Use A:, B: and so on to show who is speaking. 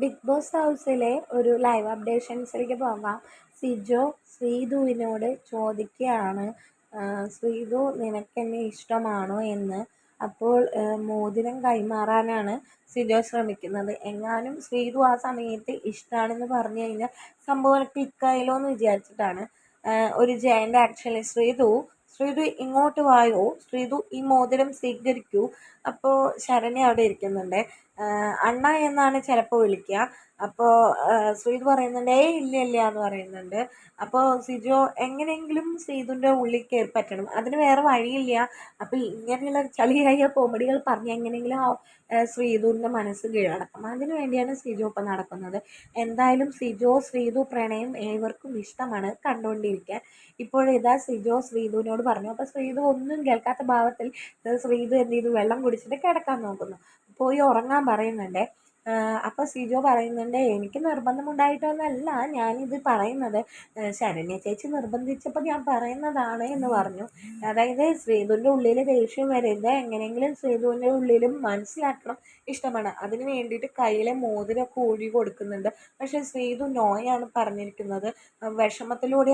A: Big boss ഹൗസിലെ ഒരു live അപ്ഡേഷൻസിലേക്ക് പോകാം. സിജോ ശ്രീധുവിനോട് ചോദിക്കുകയാണ് ശ്രീധു നിനക്കെന്നെ ഇഷ്ടമാണോ എന്ന്? അപ്പോൾ മോതിരം കൈമാറാനാണ് സിജോ ശ്രമിക്കുന്നത്. എങ്ങാനും ശ്രീധു ആ സമയത്ത് ഇഷ്ടമാണെന്ന് പറഞ്ഞു കഴിഞ്ഞാൽ സംഭവം ക്ലിക്കായല്ലോ എന്ന് വിചാരിച്ചിട്ടാണ് ഒരു ജയന്റ് ആക്ഷനിൽ ശ്രീധു ശ്രീധു ഇങ്ങോട്ട് വായോ? ശ്രീധു ഈ മോതിരം സ്വീകരിക്കൂ. അപ്പോൾ ശരണ്യ അവിടെ ഇരിക്കുന്നുണ്ട്. അണ്ണ എന്നാണ് ചിലപ്പോൾ വിളിക്കുക. അപ്പോൾ ശ്രീധു പറയുന്നുണ്ട് ഏയ് ഇല്ല ഇല്ല എന്ന് പറയുന്നുണ്ട്. അപ്പോൾ സിജോ എങ്ങനെയെങ്കിലും സീതുവിന്റെ ഉള്ളിൽ കയറി പറ്റണം. അതിന് വേറെ വഴിയില്ല. അപ്പോൾ ഇങ്ങനെയുള്ള ചളിയായ കോമഡികൾ പറഞ്ഞ് എങ്ങനെയെങ്കിലും ആ ശ്രീധുവിന്റെ മനസ്സ് കീഴടക്കണം. അതിനു വേണ്ടിയാണ് സിജോ ഇപ്പം നടക്കുന്നത്. എന്തായാലും സിജോ ശ്രീധു പ്രണയം ഏവർക്കും ഇഷ്ടമാണ് കണ്ടുകൊണ്ടിരിക്കാൻ. ഇപ്പോഴിതാ സിജോ ശ്രീധുവിനോട് പറഞ്ഞു. അപ്പോൾ ശ്രീധു ഒന്നും കേൾക്കാത്ത ഭാവത്തിൽ ശ്രീധു എന്ത് ചെയ്തു? വെള്ളം കുടിച്ചിട്ട് കിടക്കാൻ നോക്കുന്നു. പോയി ഉറങ്ങാൻ പറയുന്നുണ്ട്. അപ്പോൾ സിജോ പറയുന്നുണ്ട് എനിക്ക് നിർബന്ധമുണ്ടായിട്ടൊന്നല്ല ഞാനിത് പറയുന്നത്. ശരണ്യ ചേച്ചി നിർബന്ധിച്ചപ്പോൾ ഞാൻ പറയുന്നതാണ് എന്ന് പറഞ്ഞു. അതായത് ശ്രീധുവിന്റെ ഉള്ളിൽ ദേഷ്യം വരരുത്. എങ്ങനെയെങ്കിലും ശ്രീധുവിന്റെ ഉള്ളിലും മനസ്സിലാക്കണം. ഇഷ്ടമാണ്. അതിന് വേണ്ടിയിട്ട് കയ്യിലെ മോതിരമൊക്കെ ഊഴി കൊടുക്കുന്നുണ്ട്. പക്ഷേ ശ്രീധു നോയാണ് പറഞ്ഞിരിക്കുന്നത്. വിഷമത്തിലൂടെ